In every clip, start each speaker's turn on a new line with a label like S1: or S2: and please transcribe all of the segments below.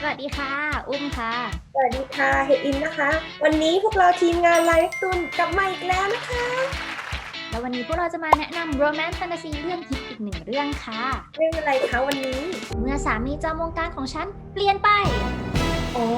S1: สวัสดีค่ะ อุ้มค่ะ
S2: สวัสดีค่ะ เฮดอินนะคะ วันนี้พวกเราทีมงานไลฟ์ตุนกลับมาอีกแล้วนะคะ
S1: แล้ววันนี้พวกเราจะมาแนะนำ romance fantasy เรื่องฮิตอีกหนึ่งเรื่องค่ะ
S2: เรื่องอะไรคะวันนี้
S1: เมื่อสามีจำวงการของฉันเปลี่ยนไป
S2: อ๋อ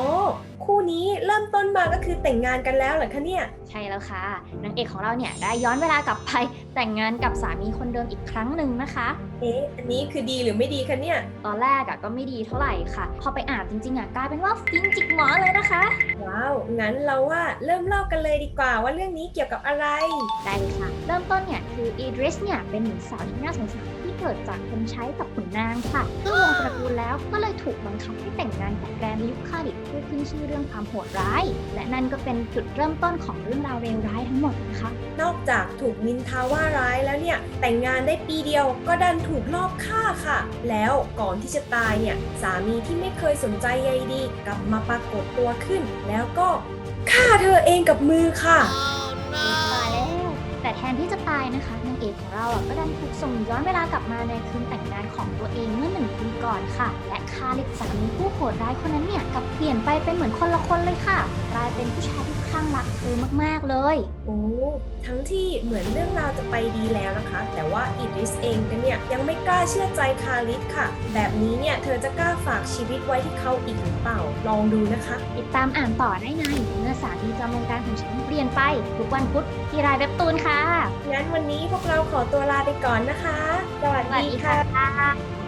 S2: คู่นี้เริ่มต้นมาก็คือแต่งงานกันแล้วเหรอคะเนี่ย
S1: ใช่แล้วค่ะนางเอกของเราเนี่ยได้ย้อนเวลากลับไปแต่งงานกับสามีคนเดิมอีกครั้งหนึ่งนะคะ
S2: เอ๊ะอันนี้คือดีหรือไม่ดีคะเนี่ย
S1: ตอนแรกอะก็ไม่ดีเท่าไหร่ค่ะ พอไปอ่านจริงๆอะกลายเป็นว่าฟินจิกหมอเลยนะคะ
S2: ว้าว งั้นเราว่าเริ่มเล่ากันเลยดีกว่าว่าเรื่องนี้เกี่ยวกับอะไร
S1: ได้เลยค่ะ เริ่มต้นเนี่ยคืออีดริสเนี่ยเป็นหญิงสาวที่น่าสงสารที่เกิดจากคนใช้กับขุนนางค่ะซึ่งวงตระกูลแล้วก็เลย ถูกบังคับให้แต่งงานกับแกรนดยุคคาริกผู้ขึ้นชื่อเรื่องความโหดร้าย และนั่นก็เป็นจุดเริ่มต้นของเรื่องราวเลวร้ายทั้งหมดนะคะ
S2: นอกจากถูกนินทาว่าร้ายแล้วเนี่ย แต่งงานได้ปีเดียวก็ดันถูกลอบฆ่าค่ะ แล้วก่อนที่จะตายเนี่ย สามีที่ไม่เคยสนใจใยดี กลับมาปรากฏตัวขึ้น แล้วก็ฆ่าเธอเองกับมือค่ะ
S1: ตา ตายนะคะนางเอกของเราอะก็ดันถูกส่งย้อนเวลากลับมาในคืนแต่งงานของตัวเองเมื่อหนึ่งปีก่อนค่ะ และคาลิกสามีผู้โหดร้ายคนนั้นเนี่ยกลับเปลี่ยนไปเป็นเหมือนคนละคนเลยค่ะกลายเป็นผู้ชายที่คลั่งรักเธอมาก ๆ เลย
S2: โอ้ ทั้งที่เหมือนเรื่องราวจะไปดีแล้วนะคะ แต่ว่าอีริสเองกันเนี่ยยังไม่กล้าเชื่อใจคาริสค่ะ แบบนี้เนี่ยเธอจะกล้าฝากชีวิตไว้ที่เขาอีกหรือเปล่า ลองดูนะคะ
S1: ติดตามอ่านต่อได้ในเมื่อสามีจำวงการของฉันเปลี่ยนไปทุกวันพุธที่รายเว็บตูนค่ะ
S2: งั้นวันนี้พวกเราขอตัวลาไปก่อนนะคะ สวัสดี
S1: ค่ะ